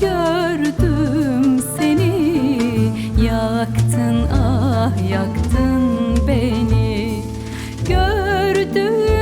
gördüm seni. Yaktın ah yaktın beni. Gördüm.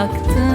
yaktın.